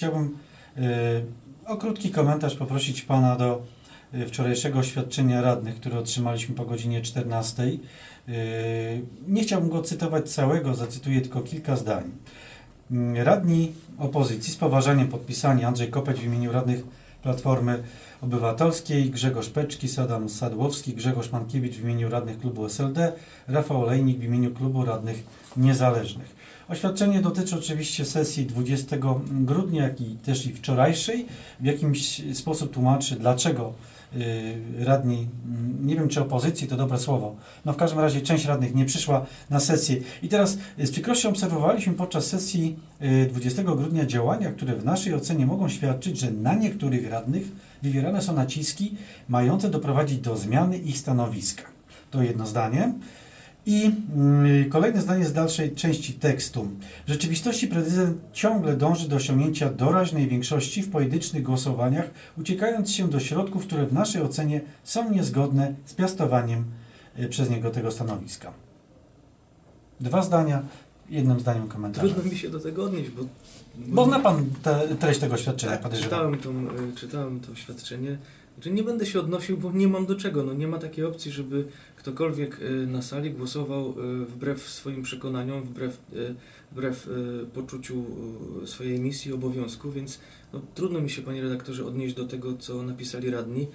Chciałbym e, o krótki komentarz poprosić Pana do e, wczorajszego oświadczenia radnych, które otrzymaliśmy po godzinie 14. E, Nie chciałbym go cytować całego, zacytuję tylko kilka zdań. Mm, Radni opozycji z poważaniem podpisani Andrzej Kopeć w imieniu radnych Platformy Obywatelskiej, Grzegorz Peczki, Sadam Sadłowski, Grzegorz Mankiewicz w imieniu radnych klubu SLD, Rafał Olejnik w imieniu klubu radnych niezależnych. Oświadczenie dotyczy oczywiście sesji 20 grudnia, jak i też i wczorajszej. W jakimś sposób tłumaczy, dlaczego radni, mm, nie wiem czy opozycji to dobre słowo, no w każdym razie część radnych nie przyszła na sesję. I teraz y, z przykrością obserwowaliśmy podczas sesji y, 20 grudnia działania, które w naszej ocenie mogą świadczyć, że na niektórych radnych wywierane są naciski mające doprowadzić do zmiany ich stanowiska. To jedno zdanie. I mm, kolejne zdanie z dalszej części tekstu. W rzeczywistości prezydent ciągle dąży do osiągnięcia doraźnej większości w politycznych głosowaniach, uciekając się do środków, które w naszej ocenie są niezgodne z piastowaniem y, przez niego tego stanowiska. Dwa zdania, jednym zdaniem komentarza. Trudno mi się do tego odnieść, bo... Bo zna Pan te, treść tego świadczenia, tak, podejrzewam. czytałem, tą, y, czytałem to oświadczenie. Znaczy nie będę się odnosił, bo nie mam do czego. No nie ma takiej opcji, żeby ktokolwiek y, na sali głosował y, wbrew swoim przekonaniom, wbrew, y, wbrew poczuciu swojej misji, obowiązku, więc no, trudno mi się, panie redaktorze, odnieść do tego, co napisali radni.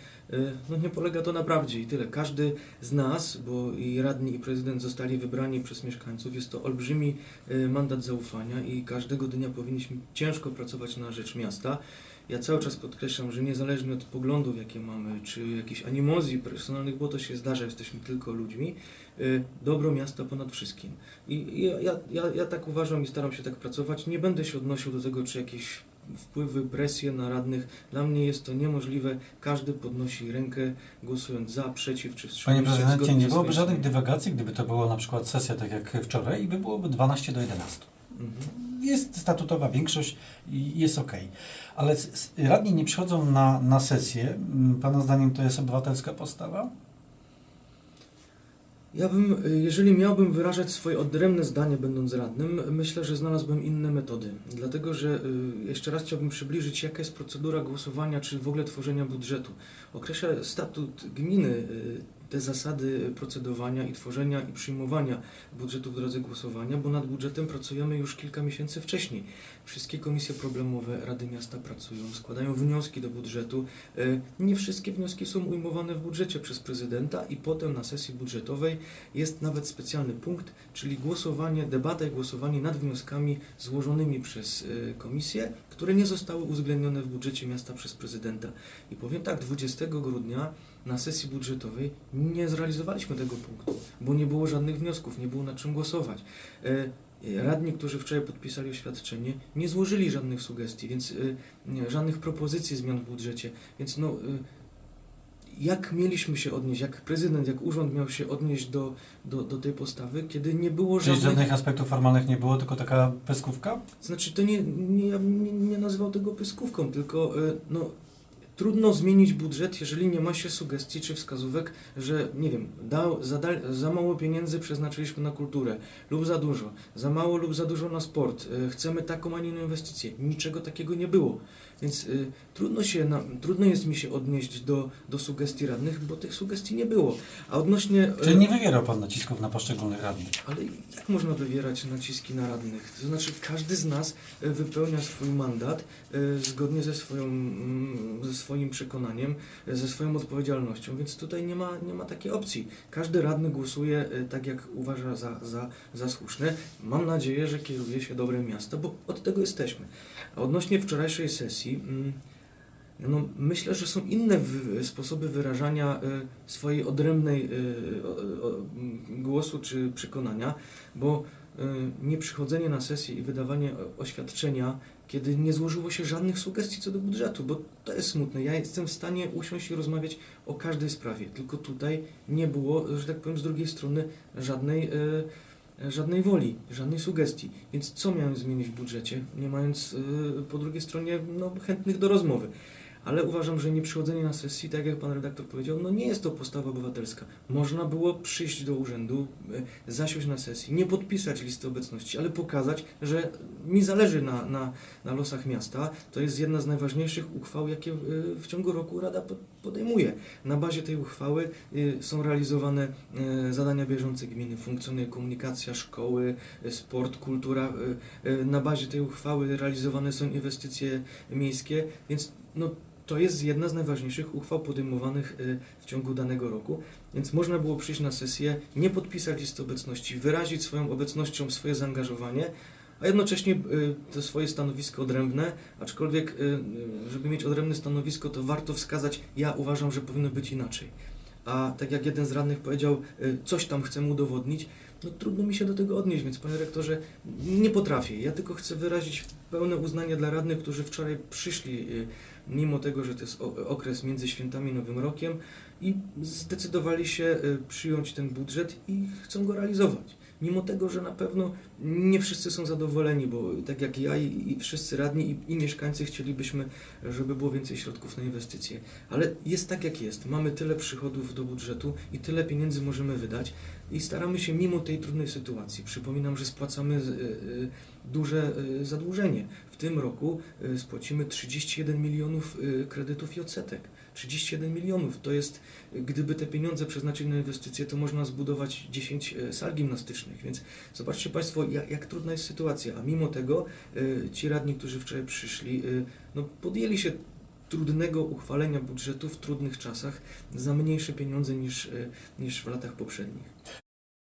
No nie polega to na prawdzie i tyle. Każdy z nas, bo i radni, i prezydent zostali wybrani przez mieszkańców, jest to olbrzymi mandat zaufania i każdego dnia powinniśmy ciężko pracować na rzecz miasta. Ja cały czas podkreślam, że niezależnie od poglądów, jakie mamy, czy jakichś animozji personalnych, bo to się zdarza, jesteśmy tylko ludźmi, y, dobro miasta ponad wszystkim. I ja, ja, ja, tak uważam i staram się tak pracować. Nie będę się odnosił do tego, czy jakieś wpływy, presje na radnych. Dla mnie jest to niemożliwe. Każdy podnosi rękę, głosując za, przeciw, czy Panie wstrzymując się prezydencie, nie byłoby żadnych dywagacji, gdyby to było na przykład sesja tak jak wczoraj i by byłoby 12 do 11. Mhm. Jest statutowa większość i jest ok. Ale radni nie przychodzą na, na sesję. Mm, Pana zdaniem to jest obywatelska postawa? Ja bym, jeżeli miałbym wyrażać swoje odrębne zdanie, będąc radnym, myślę, że znalazłbym inne metody. Dlatego, że y, jeszcze raz chciałbym przybliżyć, jaka jest procedura głosowania, czy w ogóle tworzenia budżetu. Określa statut gminy y, te zasady procedowania i tworzenia i przyjmowania budżetu w drodze głosowania, bo nad budżetem pracujemy już kilka miesięcy wcześniej. Wszystkie komisje problemowe Rady Miasta pracują, składają wnioski do budżetu. Y, Nie wszystkie wnioski są ujmowane w budżecie przez prezydenta i potem na sesji budżetowej jest nawet specjalny punkt, czyli głosowanie, debata i głosowanie nad wnioskami złożonymi przez y, komisję, które nie zostały uwzględnione w budżecie miasta przez prezydenta. I powiem tak, 20 grudnia na sesji budżetowej nie zrealizowaliśmy tego punktu, bo nie było żadnych wniosków, nie było nad czym głosować. Y, Radni, którzy wczoraj podpisali oświadczenie, nie złożyli żadnych sugestii, więc nie, żadnych propozycji zmian w budżecie. Więc no, y, jak mieliśmy się odnieść, jak prezydent, jak urząd miał się odnieść do, do, do tej postawy, kiedy nie było Czyli żadnych... żadnych aspektów formalnych nie było, tylko taka pyskówka? Znaczy, to nie, nie, ja bym nie, nie nazywał tego pyskówką, tylko no, trudno zmienić budżet, jeżeli nie ma się sugestii czy wskazówek, że nie wiem, dał, za, za mało pieniędzy przeznaczyliśmy na kulturę lub za dużo, za mało lub za dużo na sport, y, chcemy taką, a nie inną inwestycję. Niczego takiego nie było. Więc y, trudno, się na, trudno jest mi się odnieść do, do sugestii radnych, bo tych sugestii nie było. A odnośnie... y, Czyli nie wywierał Pan nacisków na poszczególnych radnych? ale jak można wywierać naciski na radnych? To znaczy, każdy z nas wypełnia swój mandat e, zgodnie ze, swoją, mm, ze swoim przekonaniem, e, ze swoją odpowiedzialnością, więc tutaj nie ma, nie ma takiej opcji. Każdy radny głosuje e, tak, jak uważa za, za, za słuszne. Mam nadzieję, że kieruje się dobrem miasta, bo od tego jesteśmy. A odnośnie wczorajszej sesji, mm, no, myślę, że są inne sposoby wyrażania e, swojej odrębnej głosu czy przekonania, bo nieprzychodzenie na sesję i wydawanie oświadczenia, kiedy nie złożyło się żadnych sugestii co do budżetu, bo to jest smutne. Ja jestem w stanie usiąść i rozmawiać o każdej sprawie, tylko tutaj nie było, że tak powiem, z drugiej strony żadnej. e, Żadnej woli, żadnej sugestii. Więc co miałem zmienić w budżecie, nie mając e, po drugiej stronie no, chętnych do rozmowy? Ale uważam, że nieprzychodzenie na sesji, tak jak pan redaktor powiedział, no nie jest to postawa obywatelska. Można było przyjść do urzędu, y, zasiąść na sesji, nie podpisać listy obecności, ale pokazać, że mi zależy na, na, na losach miasta. To jest jedna z najważniejszych uchwał, jakie y, w ciągu roku Rada po- podejmuje. Na bazie tej uchwały y, są realizowane zadania bieżące gminy, funkcjonuje komunikacja, szkoły, sport, kultura. Na bazie tej uchwały realizowane są inwestycje miejskie, więc no, to jest jedna z najważniejszych uchwał podejmowanych y, w ciągu danego roku. Więc można było przyjść na sesję, nie podpisać listy obecności, wyrazić swoją obecnością swoje zaangażowanie, a jednocześnie y, to swoje stanowisko odrębne, aczkolwiek, y, żeby mieć odrębne stanowisko, to warto wskazać, ja uważam, że powinno być inaczej. A tak jak jeden z radnych powiedział, coś tam chcemy udowodnić, no trudno mi się do tego odnieść, więc panie rektorze, nie potrafię. Ja tylko chcę wyrazić pełne uznanie dla radnych, którzy wczoraj przyszli, mimo tego, że to jest okres między świętami Nowym Rokiem i zdecydowali się y, przyjąć ten budżet i chcą go realizować. Mimo tego, że na pewno nie wszyscy są zadowoleni, bo tak jak ja i, wszyscy radni i, i mieszkańcy chcielibyśmy, żeby było więcej środków na inwestycje. Ale jest tak jak jest. Mamy tyle przychodów do budżetu i tyle pieniędzy możemy wydać i staramy się mimo tej trudnej sytuacji. Przypominam, że spłacamy y, y, duże y, zadłużenie. W tym roku y, spłacimy 31 milionów y, kredytów i odsetek. 31 milionów to jest, gdyby te pieniądze przeznaczyć na inwestycje, to można zbudować 10 y, sal gimnastycznych. Więc zobaczcie Państwo, jak, jak trudna jest sytuacja. A mimo tego ci radni, którzy wczoraj przyszli, no, podjęli się trudnego uchwalenia budżetu w trudnych czasach za mniejsze pieniądze niż, niż w latach poprzednich.